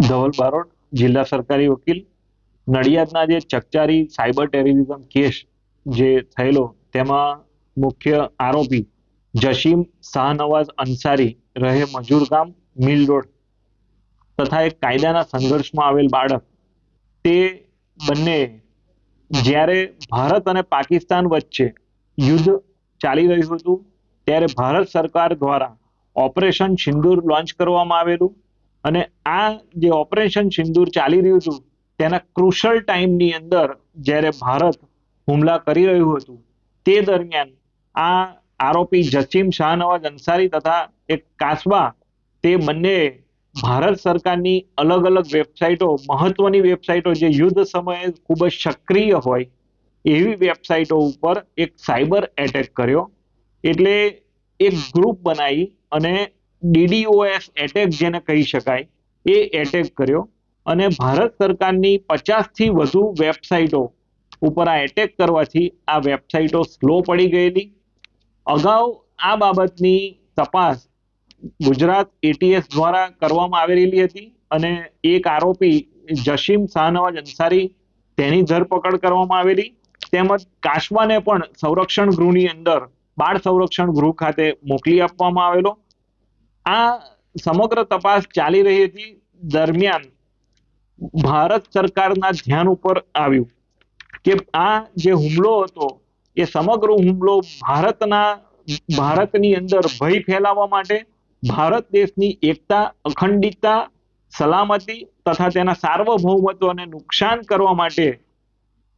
ધવલ બારોટ, જિલ્લા સરકારી વકીલ, નડિયાદના જે ચકચારી સાયબર ટેરરિઝમ કેસ જે થયેલો, તેમાં મુખ્ય આરોપી જશીમ શાહનવાઝ અંસારી રહે મજૂર ગામ મિલ રોડ તથા એક કાયદાના સંઘર્ષમાં આવેલ બાળક. તે બંને જ્યારે ભારત અને પાકિસ્તાન વચ્ચે યુદ્ધ ચાલી રહ્યું હતું, ત્યારે ભારત સરકાર દ્વારા ઓપરેશન સિંદૂર લોન્ચ કરવામાં આવેલું અને આ જે ઓપરેશન સિંદૂર ચાલી રહ્યું હતું, તેના ક્રુશલ ટાઈમની અંદર જ્યારે ભારત હુમલા કરી રહ્યું હતું, તે દરમિયાન આ આરોપી જસીમ શાહનવાજ અંસારી તથા એક કાસબા, તે બંને ભારત સરકારની અલગ અલગ વેબસાઇટો, મહત્વની વેબસાઇટો જે યુદ્ધ સમયે ખૂબ જ સક્રિય હોય, એવી વેબસાઇટો ઉપર એક સાયબર એટેક કર્યો. એટલે એક ગ્રુપ બનાવી અને ડીડીઓએસ એટેક જેને કહી શકાય, એ એટેક કર્યો. અને ભારત સરકારની પચાસથી વધુ વેબસાઇટો ઉપર આ એટેક કરવાથી આ વેબસાઇટો સ્લો પડી ગયેલી. અગાઉ આ બાબતની તપાસ ગુજરાત એટીએસ દ્વારા કરવામાં આવેલી હતી અને એક આરોપી જસીમ શાહનવાજ અંસારી તેની ધરપકડ કરવામાં આવેલી. તેમજ કાશવાને પણ સંરક્ષણ ગૃહની અંદર બાળ સંરક્ષણ ગૃહ ખાતે મોકલી આપવામાં આવેલો. આ સમગ્ર તપાસ ચાલી રહી હતી દરમિયાન ભારત સરકારના ધ્યાન ઉપર આવ્યું કે આ જે હુમલો હતો, એ સમગ્ર હુમલો ભારતના, ભારતની અંદર ભય ફેલાવવા માટે ભારત દેશની એકતા, અખંડિતતા, સલામતી તથા તેના સાર્વભૌમત્વને નુકસાન કરવા માટે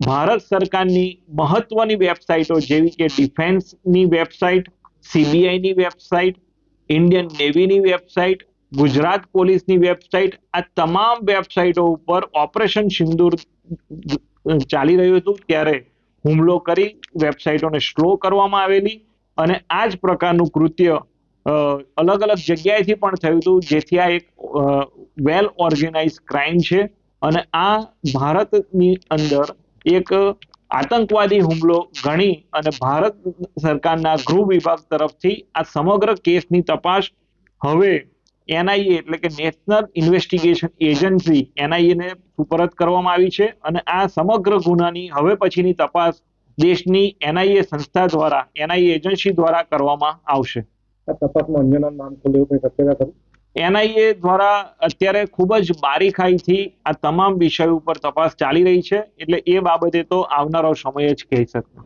ભારત સરકારની મહત્વની વેબસાઇટો જેવી કે ડિફેન્સની વેબસાઇટ, સીબીઆઈની વેબસાઇટ ઇન્ડિયન નેવીની વેબસાઇટ ગુજરાત પોલીસની વેબસાઇટ આ તમામ વેબસાઇટો ઉપર ઓપરેશન સિંદૂર ચાલી રહ્યું હતું, ત્યારે હુમલો કરી વેબસાઇટોને સ્લો કરવામાં આવેલી અને આ જ પ્રકારનું કૃત્ય અલગ અલગ જગ્યાએથી પણ થયું હતું, જેથી આ એક વેલ ઓર્ગેનાઇઝ ક્રાઇમ છે. અને આ ભારતની અંદર એક આતંકવાદી હુમલો ગણી અને ભારત સરકારના ગૃહ વિભાગ તરફથી આ સમગ્ર કેસની તપાસ હવે એનઆઈએ એટલે કે નેશનલ ઇન્વેસ્ટિગેશન એજન્સી એનઆઈએ ને સુપરત કરવામાં આવી છે અને આ સમગ્ર ગુનાની હવે પછીની તપાસ દેશની એનઆઈએ સંસ્થા દ્વારા, એનઆઈએ એજન્સી દ્વારા કરવામાં આવશે. આ તપાસમાં અન્યના નામ ખુલે એવું શક્યતા ખરી? એનઆઈએ દ્વારા અત્યારે ખૂબ જ બારીકાઈથી આ તમામ વિષયો ઉપર તપાસ ચાલી રહી છે. એટલે એ બાબતે તો આવનારો સમય જ કહી શકતો